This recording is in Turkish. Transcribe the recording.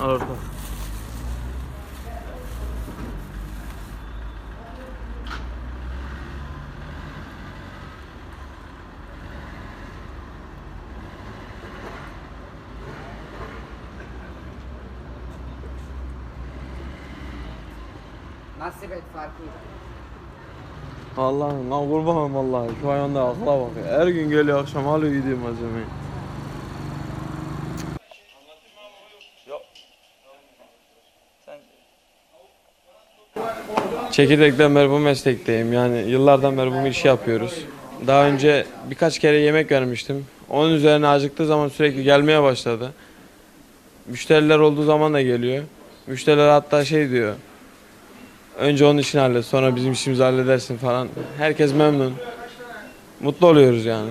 Orada. Nasip et farkıyla. Allah'ım lan kurbanım vallahi şu ayağında akla bak ya. Her gün geliyor akşam alıyor gidiyor malzemeyi. Çekirdekten beri bu meslekteyim yani yıllardan beri bu işi yapıyoruz. Daha önce birkaç kere yemek vermiştim. Onun üzerine acıktığı zaman sürekli gelmeye başladı. Müşteriler olduğu zaman da geliyor. Müşteriler hatta şey diyor. Önce onun işini hallet sonra bizim işimizi halledersin falan. Herkes memnun. Mutlu oluyoruz yani.